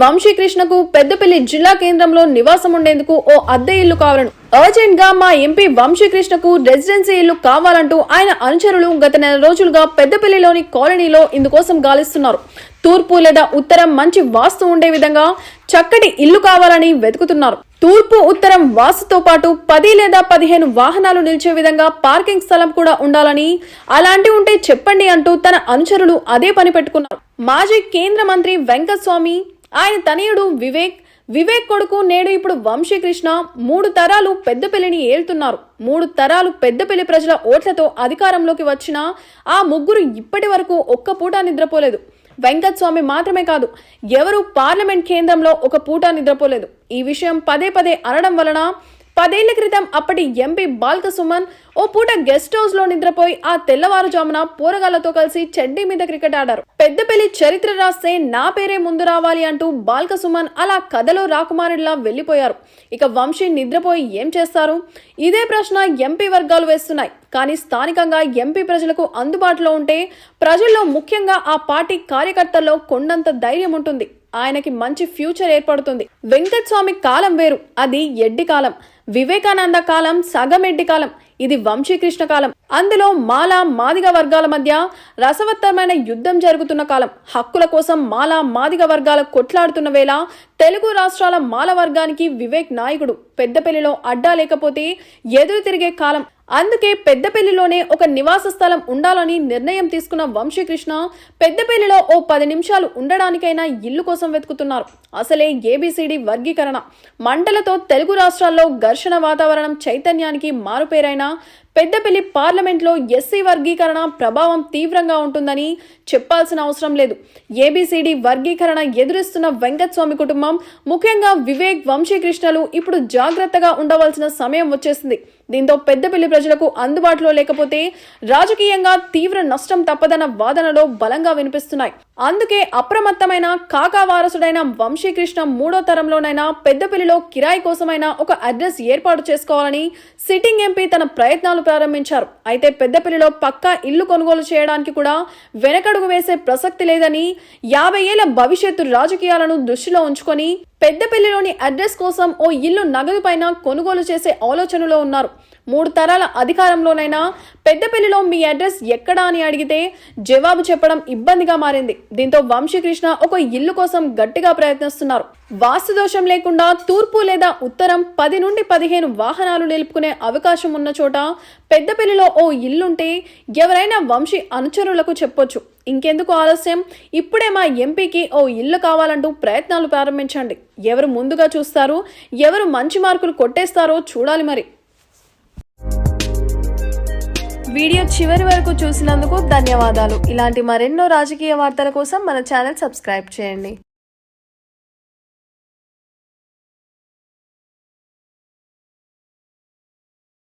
వంశీకృష్ణకు పెద్దపల్లి జిల్లా కేంద్రంలో నివాసం ఉండేందుకు ఓ అద్దె ఇల్లు కావాలను అర్జెంట్గా మా ఎంపీ వంశీకృష్ణకు రెసిడెన్సీ ఇల్లు కావాలంటూ ఆయన అనుచరులు గత నెల రోజులుగా పెద్దపల్లిలోని కాలనీలో ఇందుకోసం గాలిస్తున్నారు. తూర్పు లేదా ఉత్తరం మంచి వాస్తు ఉండే విధంగా చక్కటి ఇల్లు కావాలని వెతుకుతున్నారు. తూర్పు ఉత్తరం వాస్తుతో పాటు పది లేదా పదిహేను వాహనాలు నిలిచే విధంగా పార్కింగ్ స్థలం కూడా ఉండాలని అలాంటి ఉంటే చెప్పండి అంటూ తన అనుచరులు అదే పని పెట్టుకున్నారు. మాజీ కేంద్ర మంత్రి వెంకటస్వామి ఆయన తనయుడు వివేక్ వివేక్ కొడుకు నేడు ఇప్పుడు వంశీకృష్ణ. మూడు తరాలు పెద్దపల్లిని ఏళ్తున్నారు మూడు తరాలు పెద్దపల్లి ప్రజల ఓట్లతో అధికారంలోకి వచ్చిన ఆ ముగ్గురు ఇప్పటి వరకు ఒక్క పూట నిద్రపోలేదు. వెంకటస్వామి మాత్రమే కాదు ఎవరు పార్లమెంట్ కేంద్రంలో ఒక పూట నిద్రపోలేదు. ఈ విషయం పదే పదే అనడం వలన పదేళ్ళ క్రితం అప్పటి ఎంపీ బాల్క సుమన్ ఓ పూట గెస్ట్ హౌస్లో నిద్రపోయి ఆ తెల్లవారుజామున పోరగాళ్ళతో కలిసి చెడ్డీ మీద క్రికెట్ ఆడారు. పెద్దపల్లి చరిత్ర రాస్తే నా పేరే ముందు రావాలి అంటూ బాల్క సుమన్ అలా కథలో రాకుమారుడిలా వెళ్ళిపోయారు ఇక వంశీ నిద్రపోయి ఏం చేస్తారు? ఇదే ప్రశ్న ఎంపీ వర్గాలు వేస్తున్నాయి. కానీ స్థానికంగా ఎంపీ ప్రజలకు అందుబాటులో ఉంటే ప్రజల్లో ముఖ్యంగా ఆ పార్టీ కార్యకర్తల్లో కొండంత ధైర్యం ఉంటుంది. ఆయనకి మంచి ఫ్యూచర్ ఏర్పడుతుంది. వెంకటస్వామి కాలం వేరు. అది ఎడ్డి కాలం. వివేకానంద కాలం సగం కాలం ఇది వంశీకృష్ణ కాలం. అందులో మాల మాదిగ వర్గాల మధ్య రసవత్తరమైన యుద్ధం జరుగుతున్న కాలం. హక్కుల కోసం మాల మాదిగ వర్గాల కొట్లాడుతున్న వేళ తెలుగు రాష్ట్రాల మాల వర్గానికి వివేక్ నాయకుడు. పెద్దపల్లిలో అడ్డా లేకపోతే ఎదురు తిరిగే కాలం. అందుకే పెద్దపల్లిలోనే ఒక నివాస స్థలం ఉండాలని నిర్ణయం తీసుకున్న వంశీకృష్ణ పెద్దపల్లిలో ఓ పది నిమిషాలు ఉండడానికైనా ఇల్లు కోసం వెతుకుతున్నారు. అసలే ఏబిసిడి వర్గీకరణ. మంటలతో తెలుగు రాష్ట్రాల్లో ఘర్షణ వాతావరణం చైతన్యానికి మారుపేరైన పెద్దపల్లి పార్లమెంట్లో ఎస్సీ వర్గీకరణ ప్రభావం తీవ్రంగా ఉంటుందని చెప్పాల్సిన అవసరం లేదు. ఏబిసిడి వర్గీకరణ ఎదురిస్తున్న వెంకటస్వామి కుటుంబం ముఖ్యంగా వివేక్ వంశీకృష్ణలు ఇప్పుడు జాగ్రత్తగా ఉండవలసిన సమయం వచ్చేసింది. దీంతో పెద్దపల్లి ప్రజలకు అందుబాటులో లేకపోతే రాజకీయంగా తీవ్ర నష్టం తప్పదన్న వాదనలో బలంగా వినిపిస్తున్నాయి. అందుకే అప్రమత్తమైన కాకా వారసుడైన వంశీకృష్ణ మూడో తరంలోనైనా పెద్దపల్లిలో కిరాయి కోసమైనా ఒక అడ్రస్ ఏర్పాటు చేసుకోవాలని సిట్టింగ్ ఎంపీ తన ప్రయత్నాలు ప్రారంభించారు. అయితే పెద్దపల్లిలో పక్కా ఇల్లు కొనుగోలు చేయడానికి కూడా వెనకడుగు వేసే ప్రసక్తి లేదని యాభై ఏళ్ళ భవిష్యత్తు రాజకీయాలను దృష్టిలో ఉంచుకొని పెద్దపల్లిలోని అడ్రస్ కోసం ఓ ఇల్లు నగదు పైన కొనుగోలు చేసే ఆలోచనలో ఉన్నారు. మూడు తరాల అధికారంలోనైనా పెద్దపల్లిలో మీ అడ్రస్ ఎక్కడా అని అడిగితే జవాబు చెప్పడం ఇబ్బందిగా మారింది. దీంతో వంశీకృష్ణ ఒక ఇల్లు కోసం గట్టిగా ప్రయత్నిస్తున్నారు. వాస్తు దోషం లేకుండా తూర్పు లేదా ఉత్తరం పది నుండి పదిహేను వాహనాలు నిలుపుకునే అవకాశం ఉన్న చోట పెద్దపల్లిలో ఓ ఇల్లుంటే ఎవరైనా వంశీ అనుచరులకు చెప్పొచ్చు. ఇంకెందుకు ఆలస్యం? ఇప్పుడే మా ఎంపీకి ఓ ఇల్లు కావాలంటూ ప్రయత్నాలు ప్రారంభించండి. ఎవరు ముందుగా చూస్తారు? ఎవరు మంచి మార్కులు కొట్టేస్తారో చూడాలి మరి. వీడియో చివరి వరకు చూసినందుకు ధన్యవాదాలు. ఇలాంటి మరెన్నో రాజకీయ వార్తల కోసం మన ఛానల్ సబ్స్క్రైబ్ చేయండి.